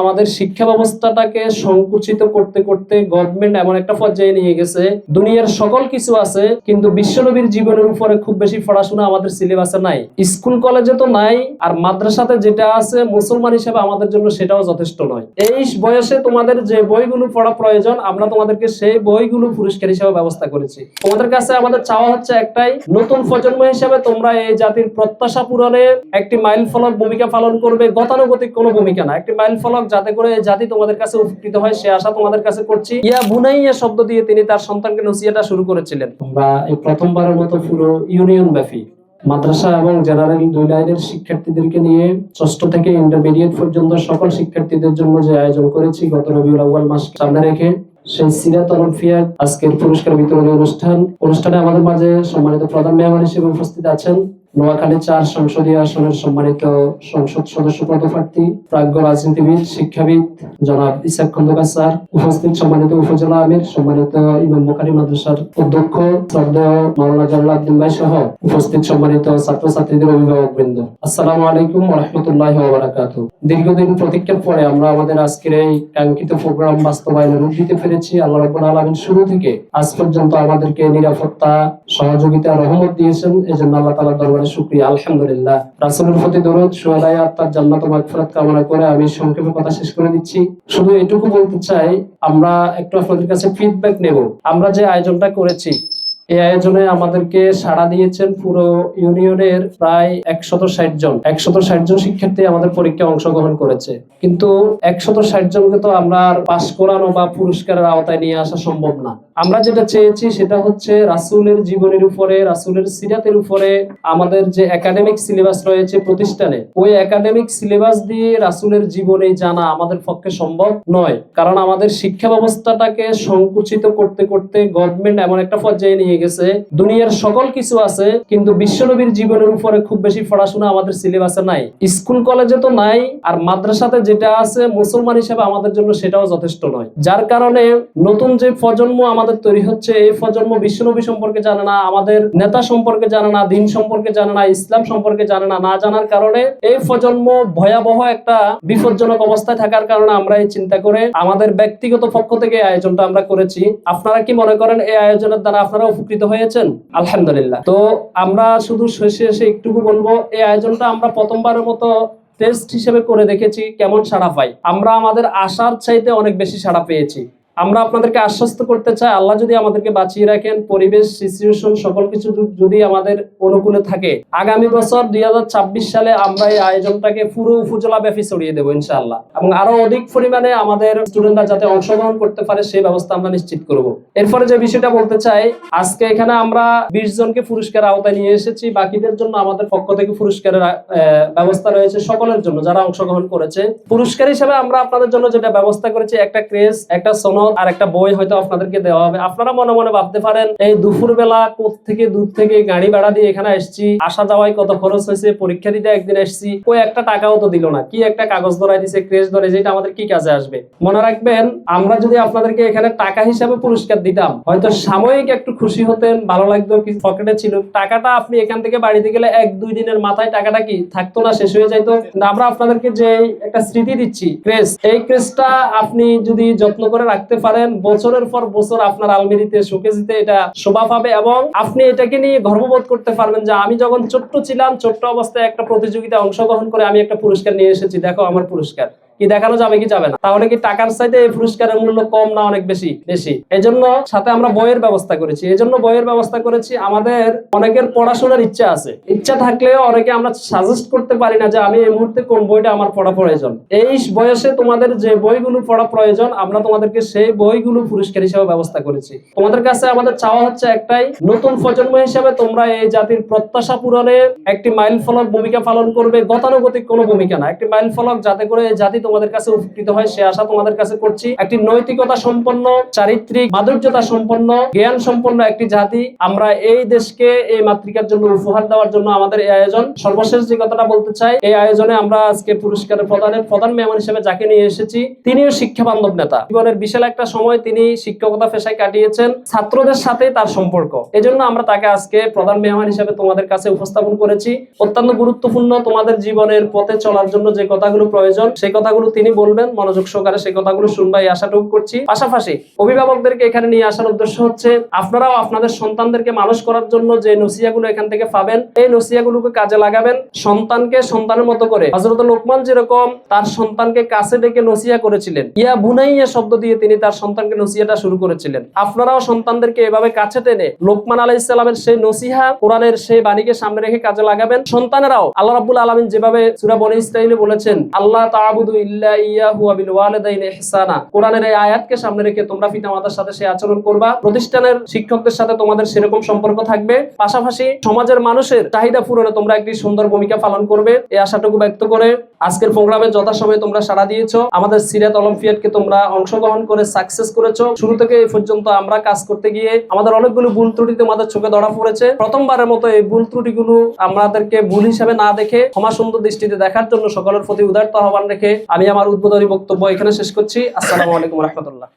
আমাদের শিক্ষা ব্যবস্থাটাকে সংকুচিত করতে করতে গভর্নমেন্ট এমন একটা পর্যায়ে নিয়ে গেছে। দুনিয়ার সকল কিছু আছে, কিন্তু বিশ্বনবীর জীবনের উপরে খুব বেশি পড়াশোনা আমাদের সিলেবাসে নাই। স্কুল কলেজে তো নাই, আর মাদ্রাসাতে যেটা আছে মুসলমান হিসেবে আমাদের জন্য সেটাও যথেষ্ট নয়। এই বয়সে তোমাদের যে বইগুলো পড়া প্রয়োজন, আমরা তোমাদেরকে সেই বইগুলো পুরস্কার হিসেবে ব্যবস্থা করেছি। তোমাদের কাছে আমাদের চাওয়া হচ্ছে একটাই, নতুন প্রজন্ম হিসেবে তোমরা এই জাতির প্রত্যাশা পূরণে একটি মাইল ফলক ভূমিকা পালন করবে। গতানুগতিক কোনো ভূমিকা না, একটি মাইল ফলক যাতে করে জাতি তোমাদের কাছে উপকৃত হয়, সে আশা তোমাদের কাছে করছি। ইয়া বুনাইয়া শব্দ দিয়ে তিনি তার সন্তানকে নসিয়াটা শুরু করেছিলেন। এই প্রথমবারের মতো পুরো ইউনিয়ন ব্যাপী মাদ্রাসা এবং জেনারেল দুই লাইনের শিক্ষার্থীদেরকে নিয়ে ষষ্ঠ থেকে ইন্টারমিডিয়েট পর্যন্ত সকল শিক্ষার্থীদের জন্য যে আয়োজন করেছি গত রবিউল আউয়াল মাস সামনে রেখে, সেই সিরাত অলফিয়া আজকের পুরস্কার বিতরণী অনুষ্ঠান। অনুষ্ঠানে আমাদের মাঝে সম্মানিত প্রধান মেহমান হিসেবে উপস্থিত আছেন নোয়াখালী চার সংসদীয় আসনের সম্মানিত সংসদ সদস্য পদপ্রার্থী, প্রাজ্ঞ রাজনীতিবিদ, শিক্ষাবিদ জনাব ইসাক খন্দকার স্যার, উপস্থিত সম্মানিত উপজেলা আমির, সম্মানিত ইমাম বুখারি মাদ্রাসার অধ্যক্ষ শ্রদ্ধেয় মাওলানা জালাল আব্দুল ভাই সহ উপস্থিত সম্মানিত ছাত্রছাত্রীদের অভিভাবক বৃন্দ। আসসালামু আলাইকুম রহমতুল্লাহ বারাকাতু। দীর্ঘদিন প্রতীক্ষার পরে আমরা আমাদের আজকের এই কাঙ্ক্ষিত প্রোগ্রাম বাস্তবায়নে রূপ দিতে পেরেছি আল্লাহ রাব্বুল আলামিন শুরু থেকে আজ পর্যন্ত আমাদেরকে নিরাপত্তা, সহযোগিতা, রহমত দিয়েছেন। এজন্য আল্লাহ তাআলার দরবারে শুকরিয়া, আলহামদুলিল্লাহ। রাসুলের প্রতি দরদ সোহাদাই আত্মার জান্নাত মাগফিরাত কামনা করে আমি সংক্ষেপে কথা শেষ করে দিচ্ছি। শুধু এটুকু বলতে চাই, আমরা একটু আপনাদের কাছে ফিডব্যাক নেব। আমরা যে আয়োজনটা করেছি এই আয়োজনে আমাদেরকে সাড়া দিয়েছেন পুরো ইউনিয়নের প্রায় একশত ষাট জন। একশত ষাট জন শিক্ষার্থী আমাদের পরীক্ষায় অংশগ্রহণ করেছে। কিন্তু একশত ষাট জনকে তো আমরা পাশ করানো বা পুরস্কারের আওতায় নিয়ে আসা সম্ভব না। আমরা যেটা চেয়েছি সেটা হচ্ছে রাসূলের জীবনের উপরে, রাসূলের সিরাতের উপরে আমাদের যে একাডেমিক সিলেবাস রয়েছে প্রতিষ্ঠানে, ওই একাডেমিক সিলেবাস দিয়ে রাসূলের জীবনে জানা আমাদের পক্ষে সম্ভব নয়। কারণ আমাদের শিক্ষা ব্যবস্থাটাকে সংকুচিত করতে করতে গভর্নমেন্ট এমন একটা পর্যায়ে নিয়ে গেছে। দুনিয়ার সকল কিছু আছে, কিন্তু বিশ্বনবীর জীবনের উপরে খুব বেশি পড়াশোনা আমাদের সিলেবাসে নাই। স্কুল কলেজে তো নাই, আর মাদ্রাসাতে যেটা আছে মুসলমান হিসেবে আমাদের জন্য সেটাও যথেষ্ট নয়। যার কারণে নতুন যে প্রজন্ম আমাদের তৈরি হচ্ছে, এই প্রজন্ম বিশ্বনবী সম্পর্কে জানে না, আমাদের নেতা সম্পর্কে জানে না, দিন সম্পর্কে জানে না, ইসলাম সম্পর্কে জানে না না জানার কারণে এই প্রজন্ম ভয়াবহ একটা বিপজ্জনক অবস্থায় থাকার কারণে আমরা এই চিন্তা করে আমাদের ব্যক্তিগত পক্ষ থেকে আয়োজনটা আমরা করেছি। আপনারা কি মনে করেন এই আয়োজনের দ্বারা আপনারা উপকৃত হয়েছেন? আলহামদুলিল্লাহ। তো আমরা শুধু শেষে এসে একটুকু বলব, এই আয়োজনটা আমরা প্রথমবারের মতো টেস্ট হিসেবে করে দেখেছি, কেমন সাড়া পাই। আমরা আমাদের আশার চাইতে অনেক বেশি সাড়া পেয়েছি। আমরা আপনাদেরকে আশ্বস্ত করতে চাই, আল্লাহ যদি আমাদেরকে বাঁচিয়ে রাখেন, পরিবেশ সিচুয়েশন সকল কিছু যদি- আমাদের অনুকূলে থাকে, আগামী বছর দুই সালে আমরা এই আয়োজনটাকে পুরো উপজেলা ব্যাপী ছড়িয়ে দেবো, ইনশাআল্লাহ। এবং আরও অধিক পরিমাণে আমাদের স্টুডেন্টরা যাতে অংশগ্রহণ করতে পারে, সেই ব্যবস্থা আমরা নিশ্চিত করব। এরপরে যে বিষয়টা বলতে চাই, আজকে এখানে আমরা বিশ জনকে পুরস্কার আওতায় নিয়ে এসেছি, বাকিদের জন্য আমাদের পক্ষ থেকে পুরস্কারের ব্যবস্থা রয়েছে সকলের জন্য, যারা অংশগ্রহণ করেছে। পুরস্কার হিসেবে আমরা আপনাদের জন্য যেটা ব্যবস্থা করেছি, একটা ক্রেজ, একটা সনদ আর একটা বই হয়তো আপনাদেরকে দেওয়া হবে। আপনারা মনে মনে ভাবতে পারেন, এই দুপুর বেলা থেকে দূর থেকে গাড়ি ভাড়া দিয়ে এখানে এসেছি আসা যাওয়ায় কত খরচ হয়েছে, পরীক্ষা দিতে একদিন এসেছি ওই একটা টাকাও তো দিল না, কি একটা কাগজ ধরাই দিছে ক্রেজ ধরে, যেটা আমাদের কি কাজে আসবে? মনে রাখবেন, আমরা যদি আপনাদেরকে এখানে টাকা হিসাবে পুরস্কার দিতাম, হয়তো সাময়িক একটু খুশি হতেন, ভালো লাগতো কি পকেটে ছিল। টাকাটা আপনি এখান থেকে বাড়িতে গেলে এক, দুই দিনের মাথায় টাকাটা কি থাকতো না, শেষ হয়ে যাইতো? আমরা আপনাদেরকে যে একটা স্মৃতি দিচ্ছি ক্রেজ এই ক্রেজটা আপনি যদি যত্ন করে রাখতে পারেন। বছরের পর বছর আপনার আলমারিতে শোকেজিতে এটা শোভা পাবে এবং আপনি এটাকে নিয়ে গর্ববোধ করতে পারবেন যে আমি যখন ছোট্ট ছিলাম, ছোট্ট অবস্থায় একটা প্রতিযোগিতায় অংশগ্রহণ করে আমি একটা পুরস্কার নিয়ে এসেছি। দেখো আমার পুরস্কার। কি দেখানো যাবে, কি যাবে না। তাহলে কি টাকার চাইতে এই পুরস্কারের মূল্য কম না অনেক বেশি? বেশি। এজন্য সাথে আমরা বইয়ের ব্যবস্থা করেছি। এজন্য বইয়ের ব্যবস্থা করেছি। আমাদের অনেকের পড়াশোনার ইচ্ছা আছে। ইচ্ছা থাকলেও অনেকে আমরা সাজেস্ট করতে পারি না যে আমি এই মুহূর্তে কোন বইটা আমার পড়া প্রয়োজন। এই বয়সে তোমাদের যে বইগুলো পড়া প্রয়োজন, আমরা তোমাদেরকে সেই বইগুলো পুরস্কার হিসেবে ব্যবস্থা করেছি। তোমাদের কাছে আমাদের চাওয়া হচ্ছে একটাই, নতুন প্রজন্ম হিসেবে তোমরা এই জাতির প্রত্যাশা পূরণে একটি মাইল ফলক ভূমিকা পালন করবে। গতানুগতিক কোনো ভূমিকা না। একটি মাইল ফলক যাতে করে এই জাতি তোমাদের কাছে উপকৃত হয়, সে আশা তোমাদের কাছে করছি। একটি নৈতিকতা সম্পন্ন, চারিত্রিক মাধুর্যতা সম্পন্ন, জ্ঞান সম্পন্ন একটি জাতি। আমরা এই দেশকে এই মাতৃকার জন্য উপহার দেওয়ার জন্য আমাদের এই আয়োজন। সর্বশেষ যে কথাটা বলতে চাই, এই আয়োজনে আমরা আজকে পুরস্কারের প্রদানের প্রধান মেহমান হিসেবে যাকে নিয়ে এসেছি, তিনিও শিক্ষা বান্ধব নেতা। জীবনের বিশাল একটা সময় তিনি শিক্ষকতা পেশায় কাটিয়েছেন, ছাত্রদের সাথে তার সম্পর্ক। এজন্য আমরা তাকে আজকে প্রধান মেহমান হিসেবে তোমাদের কাছে উপস্থাপন করেছি। অত্যন্ত গুরুত্বপূর্ণ তোমাদের জীবনের পথে চলার জন্য যে কথাগুলো প্রয়োজন, সেই কথাগুলো কথাগুলো তিনি বলবেন, মনোযোগ সহকারে সেই কথাগুলো শুনবা, এই আশাটুকু করছি। পাশাপাশি অভিভাবকদেরকে এখানে নিয়ে আসার উদ্দেশ্য হচ্ছে, আপনারাও আপনাদের সন্তানদেরকে মানুষ করার জন্য যে নসিয়াগুলো এখান থেকে পাবেন, এই নসিয়াগুলোকে কাজে লাগাবেন, সন্তানকে সন্তানের মতো করে। হজরত লোকমান যেরকম তার সন্তানকে কাছে ডেকে নসিয়া করেছিলেন, ইয়া বুনাইয়া শব্দ দিয়ে তিনি তার সন্তানকে নসিয়াটা শুরু করেছিলেন। আপনারাও সন্তানদেরকে এভাবে কাছে টেনে লোকমান আলাহ ইসলামের সেই নসিহা, কোরআনের সেই বাণীকে সামনে রেখে কাজে লাগাবেন। সন্তানেরাও আল্লাহ রাব্বুল আলামিন যেভাবে সূরা বনী ইসরাঈলে বলেছেন, আল্লাহ তাআবুদু কোরআনের এই আয়াতকে সামনে রেখে তোমরা সাথে আচরণ করবা। প্রতিষ্ঠানের শিক্ষকদের সাথে তোমাদের সেরকম সম্পর্ক থাকবে। পাশাপাশি সমাজের মানুষের চাহিদা পূরণে তোমরা একটি সুন্দর ভূমিকা পালন করবে। এই আশাটুকু ব্যক্ত করে আজকের প্রোগ্রামে যথাসময়ে তোমরা সাড়া আমাদের অলিম্পিয়াডকে তোমরা অংশগ্রহণ করে সাকসেস শুরু থেকে এই পর্যন্ত আমরা কাজ করতে গিয়ে আমাদের অনেকগুলো ভুল ত্রুটি তোমাদের চোখে ধরা পড়েছে। প্রথমবারের মতো এই ভুল ত্রুটিগুলো আমাদেরকে ভুল হিসেবে না দেখে ক্ষমা সুন্দর দৃষ্টিতে দেখার জন্য সকলের প্রতি উদারতা আহ্বান রেখে আমি আমার উদ্বোধনী বক্তব্য এখানে শেষ করছি। আসসালামু আলাইকুম রহমতুল্লাহ।